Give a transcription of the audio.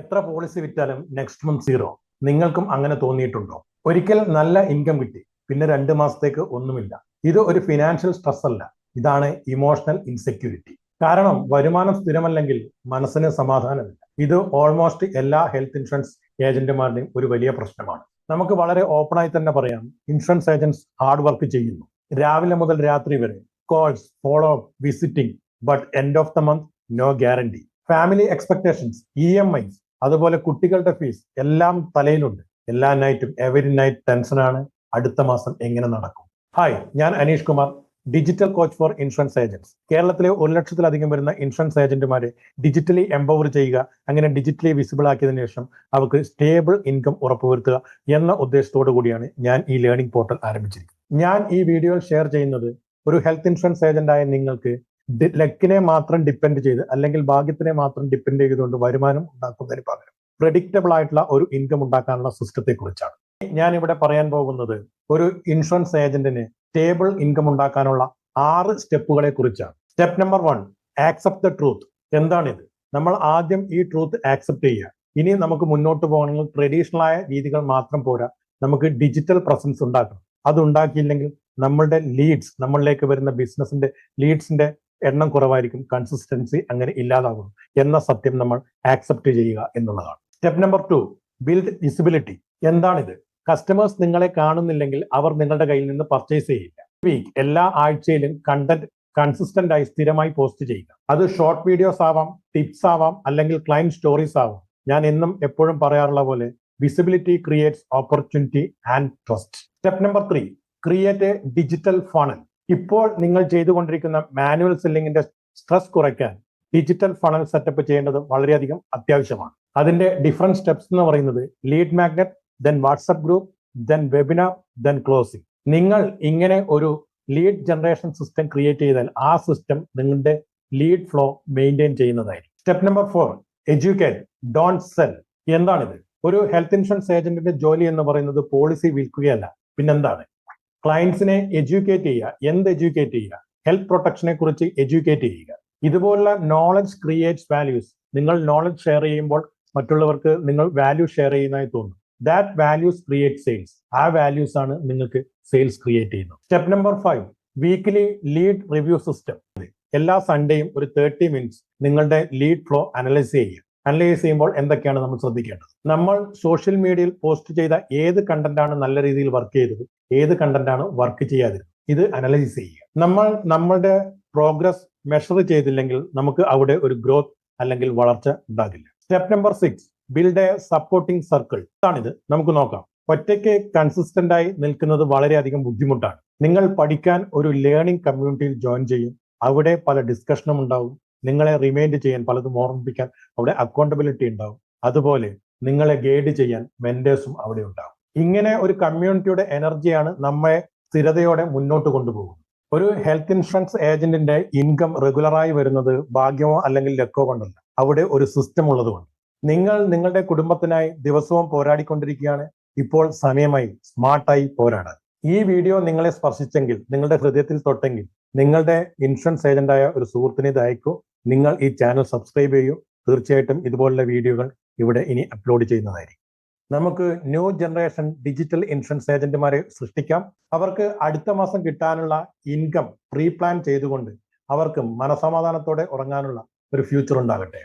എത്ര പോളിസി വിറ്റാലും next month zero നിങ്ങൾക്കും അങ്ങനെ തോന്നിയിട്ടുണ്ടോ? ഒരിക്കൽ നല്ല ഇൻകം കിട്ടി പിന്നെ രണ്ട് മാസത്തേക്ക് ഒന്നുമില്ല. ഇത് ഒരു ഫിനാൻഷ്യൽ സ്ട്രെസ് അല്ല. ഇതാണ് ഇമോഷണൽ ഇൻസെക്യൂരിറ്റി കാരണം വരുമാനം സ്ഥിരമല്ലെങ്കിൽ മനസ്സിന് സമാധാനമില്ല. ഇത് ഓൾമോസ്റ്റ് എല്ലാ ഹെൽത്ത് ഇൻഷുറൻസ് ഏജന്റുമാരുടെയും ഒരു വലിയ പ്രശ്നമാണ്. നമുക്ക് വളരെ ഓപ്പണായി തന്നെ പറയാം. ഇൻഷുറൻസ് ഏജന്റ്സ് ഹാർഡ് വർക്ക് ചെയ്യുന്നു. രാവിലെ മുതൽ രാത്രി വരെ calls follow up visiting but end of the month no guarantee family expectations E M Is അതുപോലെ കുട്ടികളുടെ ഫീസ് എല്ലാം തലയിലുണ്ട്. എല്ലാ നൈറ്റും എവരി നൈറ്റ് ടെൻഷനാണ് അടുത്ത മാസം എങ്ങനെ നടക്കും? ഹായ് ഞാൻ Aneesh Kumar digital coach for insurance agents കേരളത്തിലെ ഒരു ലക്ഷത്തിലധികം വരുന്ന ഇൻഷുറൻസ് ഏജന്റുമാരെ ഡിജിറ്റലി എംപവർ ചെയ്യുക അങ്ങനെ ഡിജിറ്റലി വിസിബിൾ ആക്കിയതിനു ശേഷം അവർക്ക് സ്റ്റേബിൾ ഇൻകം ഉറപ്പുവരുത്തുക എന്ന ഉദ്ദേശത്തോടു കൂടിയാണ് ഞാൻ ഈ ലേണിംഗ് പോർട്ടൽ ആരംഭിച്ചിരിക്കുന്നത്. ഞാൻ ഈ വീഡിയോയിൽ ഷെയർ ചെയ്യുന്നത് ഒരു ഹെൽത്ത് ഇൻഷുറൻസ് ഏജന്റായ നിങ്ങൾക്ക് ലക്കിനെ മാത്രം ഡിപ്പെൻഡ് ചെയ്ത് അല്ലെങ്കിൽ ഭാഗ്യത്തിനെ മാത്രം ഡിപ്പെൻഡ് ചെയ്തുകൊണ്ട് വരുമാനം ഉണ്ടാക്കുന്നതിന് പകരം പ്രഡിക്റ്റബിൾ ആയിട്ടുള്ള ഒരു ഇൻകം ഉണ്ടാക്കാനുള്ള സിസ്റ്റത്തെ കുറിച്ചാണ് ഞാൻ ഇവിടെ പറയാൻ പോകുന്നത് ഒരു ഇൻഷുറൻസ് ഏജന്റിന് സ്റ്റേബിൾ ഇൻകം ഉണ്ടാക്കാനുള്ള ആറ് സ്റ്റെപ്പുകളെ കുറിച്ചാണ് step number one accept the truth എന്താണിത്? നമ്മൾ ആദ്യം ഈ ട്രൂത്ത് ആക്സെപ്റ്റ് ചെയ്യുക. ഇനി നമുക്ക് മുന്നോട്ട് പോകണമെങ്കിൽ ട്രഡീഷണൽ ആയ രീതികൾ മാത്രം പോരാ നമുക്ക് ഡിജിറ്റൽ പ്രസൻസ് ഉണ്ടാക്കണം. അത് ഉണ്ടാക്കിയില്ലെങ്കിൽ നമ്മളുടെ ലീഡ്സ് നമ്മളിലേക്ക് വരുന്ന ബിസിനസിന്റെ ലീഡ്സിന്റെ എണ്ണം കുറവായിരിക്കും കൺസിസ്റ്റൻസി അങ്ങനെ ഇല്ലാതാകും എന്ന സത്യം നമ്മൾ ആക്സെപ്റ്റ് ചെയ്യുക എന്നുള്ളതാണ്. Step number two build visibility എന്താണിത്? കസ്റ്റമേഴ്സ് നിങ്ങളെ കാണുന്നില്ലെങ്കിൽ അവർ നിങ്ങളുടെ കയ്യിൽ നിന്ന് പർച്ചേസ് ചെയ്യില്ല. വീക്ക് എല്ലാ ആഴ്ചയിലും കണ്ടന്റ് കൺസിസ്റ്റന്റ് ആയി സ്ഥിരമായി പോസ്റ്റ് ചെയ്യുക. അത് ഷോർട്ട് വീഡിയോസ് ആവാം ടിപ്സ് ആവാം അല്ലെങ്കിൽ ക്ലൈന്റ് സ്റ്റോറീസ് ആവാം. ഞാൻ എന്നും എപ്പോഴും പറയാറുള്ള പോലെ visibility creates opportunity and trust step number three create a digital funnel ഇപ്പോൾ നിങ്ങൾ ചെയ്തുകൊണ്ടിരിക്കുന്ന മാനുവൽ സെല്ലിങ്ങിന്റെ സ്ട്രെസ് കുറയ്ക്കാൻ ഡിജിറ്റൽ ഫണൽ സെറ്റപ്പ് ചെയ്യേണ്ടത് വളരെയധികം അത്യാവശ്യമാണ്. അതിന്റെ ഡിഫറെന്റ് സ്റ്റെപ്സ് എന്ന് പറയുന്നത് lead magnet then WhatsApp group then webinar then closing. നിങ്ങൾ ഇങ്ങനെ ഒരു ലീഡ് ജനറേഷൻ സിസ്റ്റം ക്രിയേറ്റ് ചെയ്താൽ ആ സിസ്റ്റം നിങ്ങളുടെ ലീഡ് ഫ്ലോ മെയിന്റെയിൻ ചെയ്യുന്നതായിരിക്കും. Step number four educate don't sell. എന്താണിത്? ഒരു ഹെൽത്ത് ഇൻഷുറൻസ് ഏജന്റിന്റെ ജോലി എന്ന് പറയുന്നത് പോളിസി വിൽക്കുകയല്ല. പിന്നെന്താണ്? ക്ലയൻസിനെ എഡ്യൂക്കേറ്റ് ചെയ്യുക. എന്ത് എഡ്യൂക്കേറ്റ് ചെയ്യുക? ഹെൽത്ത് പ്രൊട്ടക്ഷനെ കുറിച്ച് എഡ്യൂക്കേറ്റ് ചെയ്യുക. ഇതുപോലുള്ള നോളജ് ക്രിയേറ്റ്സ് വാല്യൂസ് നിങ്ങൾ നോളജ് ഷെയർ ചെയ്യുമ്പോൾ മറ്റുള്ളവർക്ക് നിങ്ങൾ വാല്യൂ ഷെയർ ചെയ്യുന്നതായി തോന്നും. ദാറ്റ് വാല്യൂസ് ക്രിയേറ്റ് സെയിൽസ് ആ വാല്യൂസ് ആണ് നിങ്ങൾക്ക് സെയിൽസ് ക്രിയേറ്റ് ചെയ്യുന്നത്. Step number five weekly lead review system എല്ലാ സൺഡേയും ഒരു തേർട്ടി മിനിറ്റ്സ് നിങ്ങളുടെ ലീഡ് ഫ്ലോ അനലൈസ് ചെയ്യുക. അനലൈസ് ചെയ്യുമ്പോൾ എന്തൊക്കെയാണ് നമ്മൾ ശ്രദ്ധിക്കേണ്ടത്? നമ്മൾ സോഷ്യൽ മീഡിയയിൽ പോസ്റ്റ് ചെയ്ത ഏത് കണ്ടന്റ് ആണ് നല്ല രീതിയിൽ വർക്ക് ചെയ്തത്? ഏത് കണ്ടന്റ് ആണ് വർക്ക് ചെയ്യാതിരുന്നത്? ഇത് അനലൈസ് ചെയ്യുക. നമ്മൾ നമ്മളുടെ പ്രോഗ്രസ് മെഷർ ചെയ്തില്ലെങ്കിൽ നമുക്ക് അവിടെ ഒരു ഗ്രോത്ത് അല്ലെങ്കിൽ വളർച്ച ഉണ്ടാകില്ല. Step number six build a supporting circle ഇതാണിത്. നമുക്ക് നോക്കാം. ഒറ്റയ്ക്ക് കൺസിസ്റ്റന്റ് ആയി നിൽക്കുന്നത് വളരെയധികം ബുദ്ധിമുട്ടാണ്. നിങ്ങൾ പഠിക്കാൻ ഒരു ലേണിംഗ് കമ്മ്യൂണിറ്റിയിൽ ജോയിൻ ചെയ്യും. അവിടെ പല ഡിസ്കഷനും ഉണ്ടാവും. നിങ്ങളെ റിമൈൻഡ് ചെയ്യാൻ പലതും ഓർമ്മിപ്പിക്കാൻ അവിടെ അക്കൗണ്ടബിലിറ്റി ഉണ്ടാവും. അതുപോലെ നിങ്ങളെ ഗൈഡ് ചെയ്യാൻ മെന്റേഴ്സും അവിടെ ഉണ്ടാവും. ഇങ്ങനെ ഒരു കമ്മ്യൂണിറ്റിയുടെ എനർജിയാണ് നമ്മെ സ്ഥിരതയോടെ മുന്നോട്ട് കൊണ്ടുപോകുന്നത്. ഒരു ഹെൽത്ത് ഇൻഷുറൻസ് ഏജന്റിന്റെ ഇൻകം റെഗുലറായി വരുന്നത് ഭാഗ്യമോ അല്ലെങ്കിൽ ലക്കോ കൊണ്ടല്ല. അവിടെ ഒരു സിസ്റ്റം ഉള്ളതുകൊണ്ട്. നിങ്ങൾ നിങ്ങളുടെ കുടുംബത്തിനായി ദിവസവും പോരാടിക്കൊണ്ടിരിക്കുകയാണ്. ഇപ്പോൾ സമയമായി സ്മാർട്ടായി പോരാടാൻ. ഈ വീഡിയോ നിങ്ങളെ സ്പർശിച്ചെങ്കിൽ നിങ്ങളുടെ ഹൃദയത്തിൽ തൊട്ടെങ്കിൽ നിങ്ങളുടെ ഇൻഷുറൻസ് ഏജന്റായ ഒരു സുഹൃത്തിനെ ഇത് അയക്കൂ നിങ്ങൾ ഈ ചാനൽ സബ്സ്ക്രൈബ് ചെയ്യൂ. തീർച്ചയായിട്ടും ഇതുപോലുള്ള വീഡിയോകൾ ഇവിടെ ഇനി അപ്ലോഡ് ചെയ്യുന്നതായിരിക്കും. നമുക്ക് ന്യൂ ജനറേഷൻ ഡിജിറ്റൽ ഇൻഷുറൻസ് ഏജന്റുമാരെ സൃഷ്ടിക്കാം. അവർക്ക് അടുത്ത മാസം കിട്ടാനുള്ള ഇൻകം പ്രീ പ്ലാൻ ചെയ്തുകൊണ്ട് അവർക്ക് മനസമാധാനത്തോടെ ഉറങ്ങാനുള്ള ഒരു ഫ്യൂച്ചർ ഉണ്ടാകട്ടെ.